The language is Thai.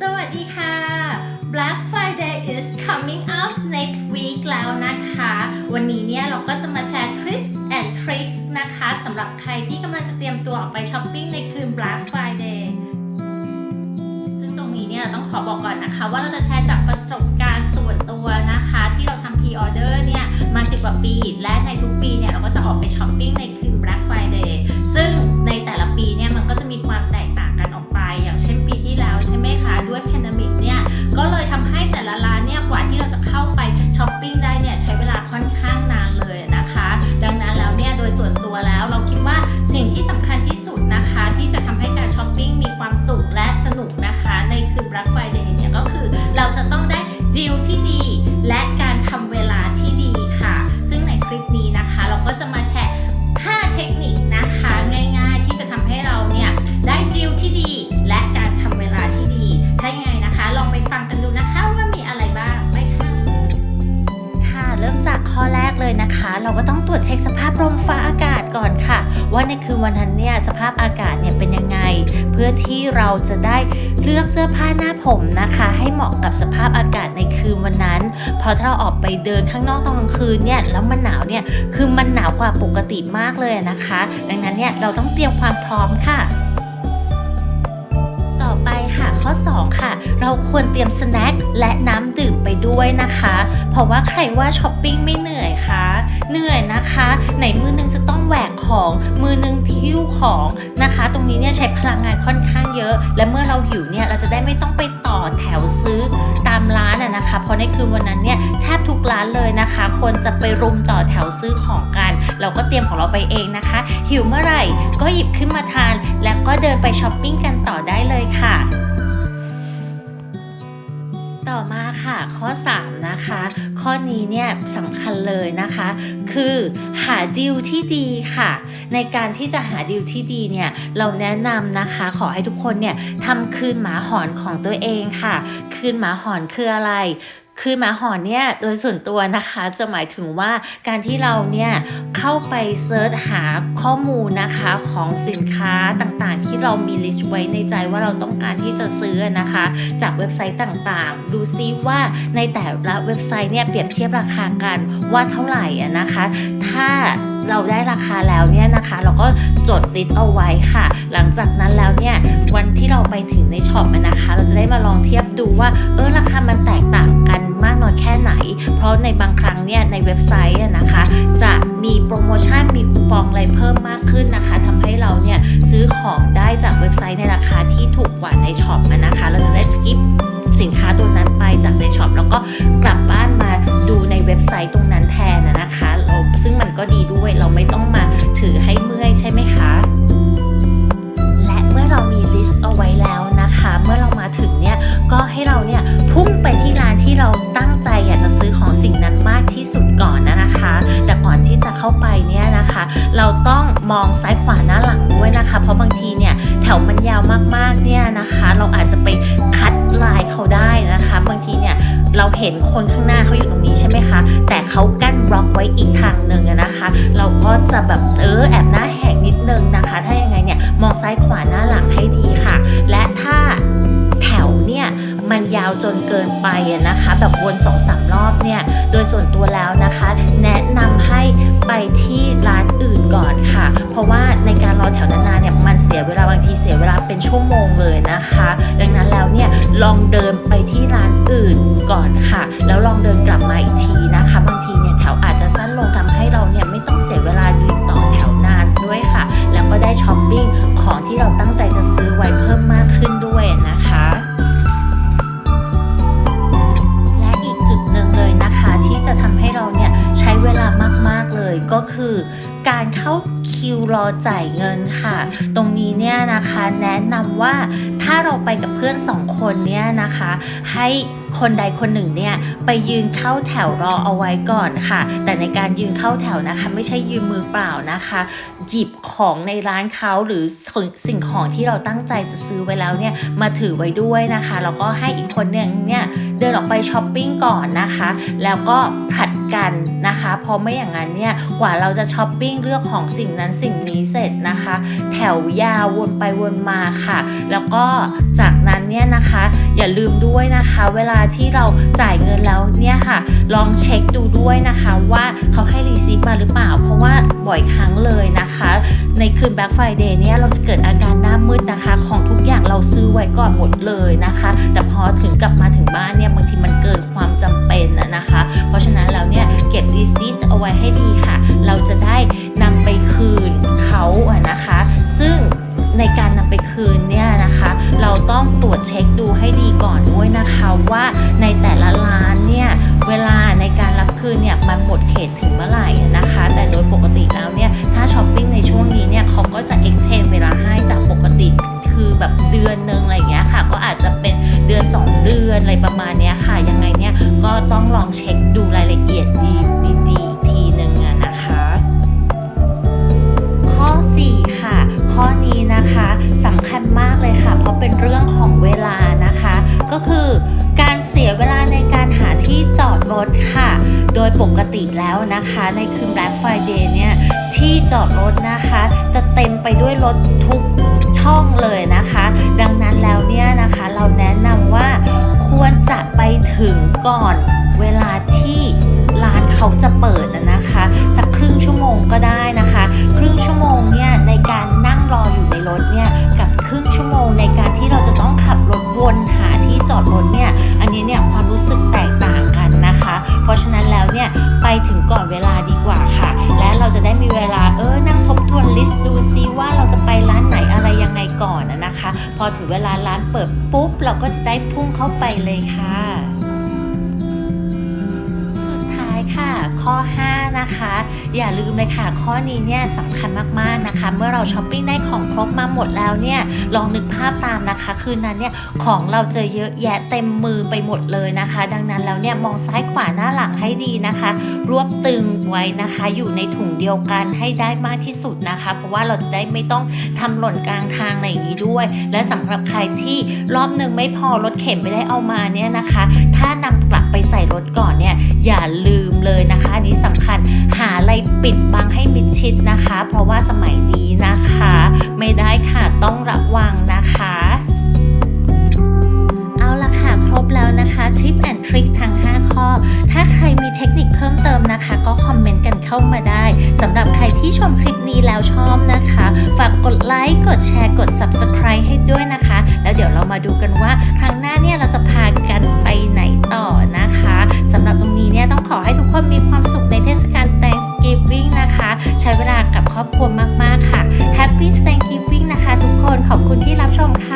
สวัสดีค่ะ Black Friday is coming up next week แล้วนะคะ วันนี้เนี่ยเราก็จะมาแชร์ tips and tricks นะคะสำหรับใครที่กำลังจะเตรียมตัวออกไปช้อปปิ้งในคืน Black Friday ซึ่งตรงนี้เนี่ยเราต้องขอบอกก่อนนะคะ ว่าเราจะแชร์จากประสบการณ์ส่วนตัวนะคะ ที่เราทำ pre-order เนี่ยมา10กว่าปี และในทุกปีเนี่ยเราก็จะออกไปช้อปปิ้งในคืน Black Friday ซึ่งในแต่ละปีเนี่ยมันก็จะมีความแตกต่างกัน ฟ้าอากาศก่อนค่ะ ว่าในคืนวันนั้นเนี่ยสภาพอากาศเนี่ยเป็นยังไง เพื่อที่เราจะได้เลือกเสื้อผ้าหน้าผมนะคะ ให้เหมาะกับสภาพอากาศในคืนวันนั้น เพราะถ้าเราออกไปเดินข้างนอกตอนกลางคืนเนี่ยแล้วมันหนาวเนี่ยคือมันหนาวกว่าปกติมากเลยนะคะ ดังนั้นเนี่ยเราต้องเตรียมความพร้อมค่ะ 2 ค่ะ เราควรเตรียมสแน็คและน้ำดื่มไปด้วยนะคะ เพราะว่าใครว่าช้อปปิ้งไม่เหนื่อยคะเหนื่อยนะคะ ไหนมือนึงจะต้องแหวกของมือนึงทิ้วของนะคะ ตรงนี้เนี่ยใช้พลังงานค่อนข้างเยอะ และเมื่อเราหิวเนี่ยเราจะได้ไม่ต้องไปต่อแถวซื้อตามร้านอะนะคะ เพราะในคืนวันนั้นเนี่ยแทบทุกร้านเลยนะคะ คนจะไปรุมต่อแถวซื้อของกัน เราก็เตรียมของเราไปเองนะคะ หิวเมื่อไหร่ก็หยิบขึ้นมาทาน แล้วก็เดินไปช้อปปิ้งกันต่อได้เลยค่ะ มาค่ะข้อ 3 นะคะ ข้อนี้เนี่ยสำคัญเลยนะคะ คือหาดีลที่ดีค่ะ ในการที่จะหาดีลที่ดีเนี่ยเราแนะนำนะคะ ขอให้ทุกคนเนี่ยทำคืนหมาหอนของตัวเองค่ะ คืนหมาหอนคืออะไร คืนหมาหอนเนี่ยโดยส่วนตัวนะคะจะหมายถึงว่าการที่เราเนี่ยเข้าไปเซิร์ชหาข้อมูลนะคะของสินค้าต่างๆ ที่เรามีลิสต์ไว้ในใจว่าเราต้องการที่จะซื้อนะคะ จากเว็บไซต์ต่างๆ ดูซิว่าในแต่ละเว็บไซต์เนี่ยเปรียบเทียบราคากันว่าเท่าไหร่อะนะคะ ถ้า เราได้ราคาแล้วเนี่ยนะคะ เราก็จดลิสต์เอาไว้ค่ะ หลังจากนั้นแล้วเนี่ยวันที่เราไปถึงในช็อปนะคะ เราจะได้มาลองเทียบดูว่าเออราคามันแตกต่างกันมากน้อยแค่ไหน เพราะในบางครั้งเนี่ยในเว็บไซต์นะคะ จะมีโปรโมชั่นมีคูปองอะไรเพิ่มมากขึ้นนะคะทำให้เราเนี่ยซื้อของได้จากเว็บไซต์ในราคาที่ถูกกว่าในช็อปนะคะ เราจะได้สกิปสินค้าตัวนั้นไปจากในช็อปแล้วก็กลับบ้านมาดูในเว็บไซต์ตรงนั้นแทนนะคะ ซึ่งมันก็ดีด้วยเราไม่ต้องมาถือให้เมื่อยใช่ไหมคะ และเมื่อเรามีลิสต์เอาไว้แล้วนะคะ เมื่อเรามาถึงเนี่ยก็ให้เราเนี่ยพุ่งไปที่ร้านที่เราตั้งใจอยากจะซื้อของสิ่งนั้นมากที่สุดก่อนนะนะคะ แต่ก่อนที่จะเข้าไปเนี่ยนะคะ เราต้องมองซ้ายขวาหน้าหลังด้วยนะคะ เพราะบางทีเนี่ยแถวมันยาวมากๆเนี่ยนะคะ เราอาจจะไปคัดลายเขาได้นะคะ บางที เราเห็นคนข้างหน้าเขาอยู่ตรงนี้ใช่ไหมคะ แต่เขากั้นบล็อกไว้อีกทางหนึ่งนะคะ เราก็จะแบบเออแอบหน้าแหกนิดนึงนะคะ ถ้ายังไงเนี่ยมองซ้ายขวาหน้าหลังให้ดีค่ะ และถ้าแถวเนี่ยมันยาวจนเกินไปนะคะ แบบวนสองสามรอบเนี่ย โดยส่วนตัวแล้วนะคะ แนะนำให้ไปที่ร้านอื่นก่อนค่ะ เพราะว่าในการรอแถวนานๆเนี่ยมันเสียเวลาบางทีเสียเวลาเป็นชั่วโมงเลยนะคะ ดังนั้นแล้วเนี่ยลองเดิน อื่นก่อนค่ะ แล้วลองเดินกลับมาอีกทีนะคะ บางทีเนี่ยแถวอาจจะสั้นลงทำให้เราเนี่ยไม่ต้องเสียเวลายืนต่อแถวนานด้วยค่ะ แล้วก็ได้ช้อปปิ้งของที่เราตั้งใจจะซื้อไว้เพิ่มมากขึ้นด้วยนะคะและอีกจุดหนึ่งเลยนะคะที่จะทำให้เราเนี่ยใช้เวลามาก ๆ เลยก็คือ การเข้าคิวรอจ่ายเงินค่ะ ตรงนี้เนี่ยนะคะแนะนำว่าถ้าเราไปกับเพื่อนสองคนเนี่ยนะคะ ให้ คนใดคนหนึ่งเนี่ยไปยืนเข้าแถวรอเอาไว้ก่อนค่ะ แต่ในการยืนเข้าแถวนะคะ ไม่ใช่ยืนมือเปล่านะคะ หยิบของในร้านเขาหรือสิ่งของที่เราตั้งใจจะซื้อไว้แล้วเนี่ยมาถือไว้ด้วยนะคะแล้วก็ให้อีกคนหนึ่งเนี่ยเดินออกไปช้อปปิ้งก่อนนะคะ แล้วก็ผลัดกันนะคะเพราะไม่อย่างนั้นเนี่ยกว่าเราจะช้อปปิ้งเลือกของสิ่งนั้นสิ่งนี้เสร็จนะคะ แถวยาววนไปวนมาค่ะ แล้วก็จากนั้นเนี่ยนะคะ อย่าลืมด้วยนะคะ เวลาที่เราจ่ายเงินแล้วเนี่ยค่ะ ลองเช็คดูด้วยนะคะว่าเขาให้รีซีฟมาหรือเปล่า เพราะว่าบ่อยครั้งเลยนะคะ ในคืน Black Friday เนี่ยเราจะเกิดอาการหน้ามืดนะคะ ของทุกอย่างเราซื้อไว้ก่อนหมดเลยนะคะ แต่พอถึงกลับมาถึงบ้านเนี่ยบางทีมันเกินความจำเป็นนะนะคะ เพราะฉะนั้นแล้วเนี่ยเก็บรีซีทเอาไว้ให้ดีค่ะ เราจะได้น ว่าในแต่ละร้านเนี่ยเวลาในการรับคืนเนี่ยมันหมดเขตถึงเมื่อไหร่นะคะ แต่โดยปกติแล้วเนี่ยถ้าช้อปปิ้งในช่วงนี้เนี่ยเขาก็จะเอ็กเทนเวลาให้จากปกติคือแบบเดือนนึงอะไรอย่างเงี้ยค่ะ ก็อาจจะเป็นเดือน 2 เดือนอะไรประมาณเนี้ยค่ะ ยังไงเนี่ยก็ต้องลองเช็คดูรายละเอียดดี ถค่ะ โดยปกติแล้วนะคะในคืน Black Friday เนี่ยที่จอดรถนะคะ จะเต็มไปด้วยรถทุกช่องเลยนะคะ ดังนั้นแล้วเนี่ยนะคะเราแนะนำว่าควรจะไปถึงก่อนเวลาที่ร้านเขาจะเปิด ปุ๊บ เราก็จะได้พุ่งเข้าไปเลยค่ะ สุดท้ายค่ะ ข้อ 5 นะคะ อย่าลืมเลยค่ะ ข้อนี้เนี่ยสำคัญมากๆนะคะ เมื่อเราช้อปปิ้งได้ของครบมาหมดแล้วเนี่ยลองนึกภาพตามนะคะ คืนนั้นเนี่ยของเราเจอเยอะแยะเต็มมือไปหมดเลยนะคะ ดังนั้นแล้วเนี่ยมองซ้ายขวาหน้าหลังให้ดีนะคะ รวบตึงไว้นะคะ อยู่ในถุงเดียวกันให้ได้มากที่สุดนะคะ เพราะว่าเราจะได้ไม่ต้องทำหล่นกลางทางอะไรอย่างนี้ด้วย และสำหรับใครที่รอบหนึ่งไม่พอรถเข็นไม่ได้เอามาเนี่ยนะคะ ถ้านำกลับไปใส่รถก่อนเนี่ยอย่าลืมเลยนะคะอันนี้สำคัญ อะไรปิดบังให้มิดชิดนะคะ เพราะว่าสมัยนี้นะคะ ไม่ได้ค่ะต้องระวังนะคะ เอาละค่ะครบแล้วนะคะทริปแอนทริคทั้ง 5 ข้อ ถ้าใครมีเทคนิคเพิ่มเติมนะคะ ก็คอมเมนต์กันเข้ามาได้สำหรับใครที่ชมคลิปนี้แล้วชอบนะคะ ฝากกดไลค์กดแชร์กด Subscribe ให้ด้วยนะคะ แล้วเดี๋ยวเรามาดูกันว่าครั้งหน้าเนี่ยเราจะพากันไปไหนต่อนะคะสำหรับตรงนี้เนี่ยต้องขอให้ทุกคนมีความ ครอบครัวมากๆค่ะ Happy Thanksgiving นะคะทุกคนขอบคุณที่รับชมค่ะ